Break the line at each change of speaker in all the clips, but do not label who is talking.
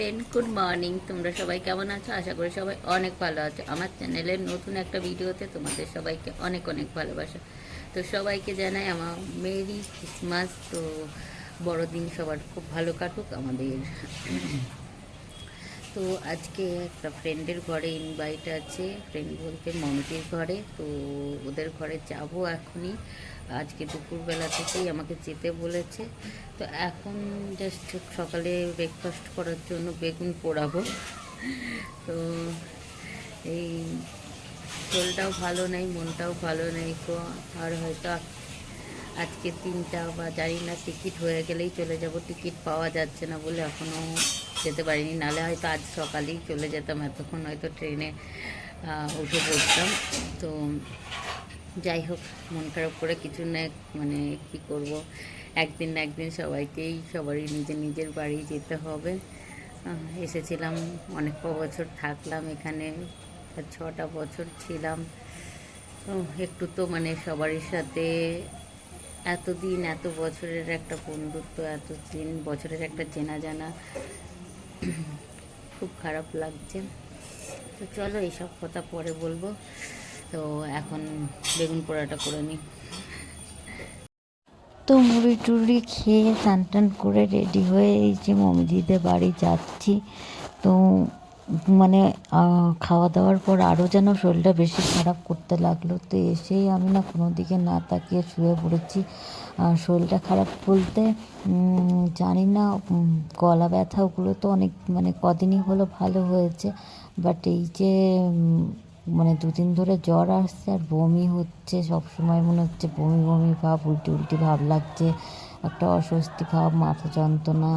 Friend good morning তোমরা সবাই কেমন আছো? আশা করি সবাই অনেক ভালো আছো। আমার চ্যানেলের নতুন একটা ভিডিওতে তোমাদের সবাইকে অনেক অনেক ভালোবাসা। তো সবাইকে জানাই আমার মেরি ক্রিসমাস। তো বড়দিন সবার খুব ভালো কাটুক আমাদের। তো আজকে একটা ফ্রেন্ডের ঘরে ইনভাইট আছে। ফ্রেন্ড বলতে মমতির ঘরে। তো ওদের ঘরে যাব এখনই। আজকে দুপুরবেলা থেকেই আমাকে যেতে বলেছে। তো এখন জাস্ট সকালে ব্রেকফাস্ট করার জন্য বেগুন পোড়াবো। তো এই শরীরটাও ভালো নেই, মনটাও ভালো নেই আর হয়তো আজকে তিনটা বা জানি না, টিকিট হয়ে গেলেই চলে যাব। টিকিট পাওয়া যাচ্ছে না বলে এখনও যেতে পারিনি। নালে হয়তো আজ সকালেই চলে যেতাম, এতক্ষণ হয়তো ট্রেনে উঠে পড়তাম। তো যাই হোক, মন খারাপ করে কিছু না মানে কি করব? একদিন না একদিন সবাইকেই, সবারই নিজের নিজের বাড়ি যেতে হবে। এসেছিলাম অনেক ক বছর থাকলাম এখানে, ছটা বছর ছিলাম। একটু তো মানে সবারই সাথে এতদিন, এত বছরের একটা বন্ধুত্ব এত দিন বছরের একটা চেনা জানা খুব খারাপ লাগছে। তো চলো এইসব কথা পরে বলব। তো এখন বেগুন পোড়াটা করে নিই।
তো মুড়ি টুড়ি খেয়ে স্নান করে রেডি হয়ে এই যে মমিদিদের বাড়ি যাচ্ছি। তো মানে খাওয়া দাওয়ার পর আরও যেন শরীরটা বেশি খারাপ করতে লাগল। তো এসেই আমি না কোনো দিকে না তাকিয়ে শুয়ে পড়েছি। শরীরটা খারাপ বলতে জানি না গলা ব্যথা ওগুলো তো অনেক মানে কদিনই হলো ভালো হয়েছে। বাট এই যে মানে দুদিন ধরে জ্বর আসছে আর বমি হচ্ছে সব সময় মনে হচ্ছে বমি বমি ভাব উল্টি উল্টি ভাব লাগছে। একটা অস্বস্তি ভাব, মাথা যন্ত্রণা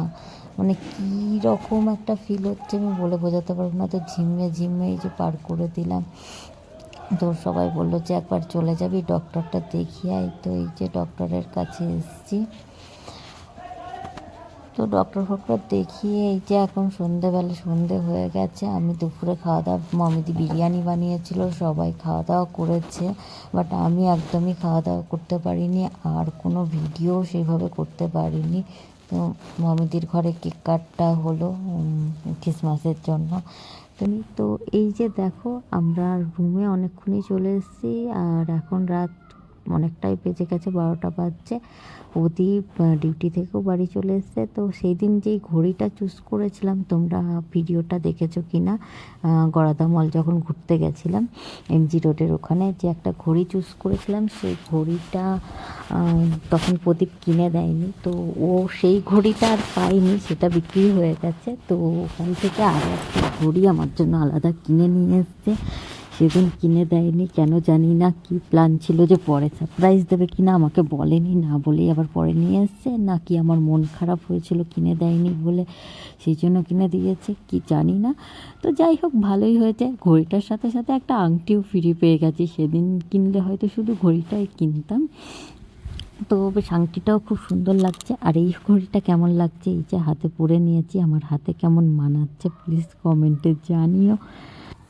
মানে কী রকম একটা ফিল হচ্ছে আমি বলে বোঝাতে পারব না। তো ঝিমে ঝিমে এই যে পার করে দিলাম, তো সবাই বলল যে একবার চলে যাবি ডক্টরটা দেখিয়ে তো এই যে ডক্টরের কাছে এসেছি। তো ডক্টর ফক্টর দেখিয়ে এই যে এখন সন্ধেবেলা সন্ধে হয়ে গেছে, আমি দুপুরে খাওয়া দাওয়া মমিদি বিরিয়ানি বানিয়েছিল, সবাই খাওয়া দাওয়া করেছে বাট আমি একদমই খাওয়া দাওয়া করতে পারিনি, আর কোনো ভিডিও সেইভাবে করতে পারিনি। তো মমিদির ঘরে কেক কাটটা হলো ক্রিসমাসের জন্য। তো এই যে দেখো, আমরা রুমে অনেকক্ষণই চলে এসেছি, আর এখন রাত অনেকটাই বেজে গেছে, বারোটা বাজছে। প্রদীপ ডিউটি থেকেও বাড়ি চলে এসছে। তো সেই দিন যেই ঘড়িটা চুজ করেছিলাম, তোমরা ভিডিওটা দেখেছ কি না গড়াদা মল যখন ঘুরতে গেছিলাম এমজি রোডের ওখানে যে একটা ঘড়ি চুজ করেছিলাম, সেই ঘড়িটা তখন প্রদীপ কিনে দেয়নি। তো ও সেই ঘড়িটা আর পায়নি, সেটা বিক্রি হয়ে গেছে। তো ওখান থেকে আরও একটা ঘড়ি আমার জন্য আলাদা কিনে নিয়ে এসছে। সেদিন কিনে দেয়নি, কেন জানি না কি প্ল্যান ছিল যে পরে সারপ্রাইজ দেবে কি না আমাকে বলেনি, না বলেই আবার পরে নিয়ে এসছে, নাকি আমার মন খারাপ হয়েছিল কিনে দেয়নি বলে সেই জন্য কিনে দিয়েছে, কি জানি না। তো যাই হোক, ভালোই হয়েছে। ঘড়িটার সাথে সাথে একটা আংটিও ফিরে পেয়ে গেছি, সেদিন কিনলে হয়তো শুধু ঘড়িটাই কিনতাম। তো বেশ, আংটিটাও খুব সুন্দর লাগছে। আর এই ঘড়িটা কেমন লাগছে? এই যে হাতে পরে নিয়েছি, আমার হাতে কেমন মানাচ্ছে প্লিজ কমেন্টে জানিও।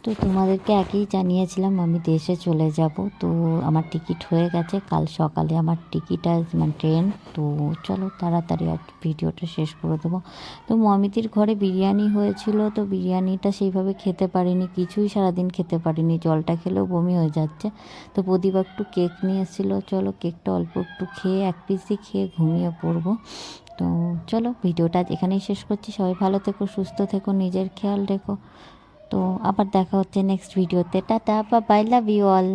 তো তোমাদেরকে আগেই জানিয়েছিলাম আমি দেশে চলে যাব। তো আমার টিকিট হয়ে গেছে। কাল সকালে আমার টিকিট আস মানে ট্রেন। তো চলো তাড়াতাড়ি আর ভিডিওটা শেষ করে দেবো। তো মমিতির ঘরে বিরিয়ানি হয়েছিল। তো বিরিয়ানিটা সেইভাবে খেতে পারিনি। কিছুই সারাদিন খেতে পারিনি। জলটা খেলেও বমি হয়ে যাচ্ছে। তো প্রদীপ একটু কেক নিয়ে এসেছিল। চলো কেকটা অল্প একটু খেয়ে, এক পিসই খেয়ে ঘুমিয়ে পড়ব। তো চলো ভিডিওটা এখানেই শেষ করছি। সবাই ভালো থেকো, সুস্থ থেকো, নিজের খেয়াল রেখো। তো আবার দেখা হচ্ছে নেক্সট ভিডিওতে টাটা বা বাই লাভ ইউ অল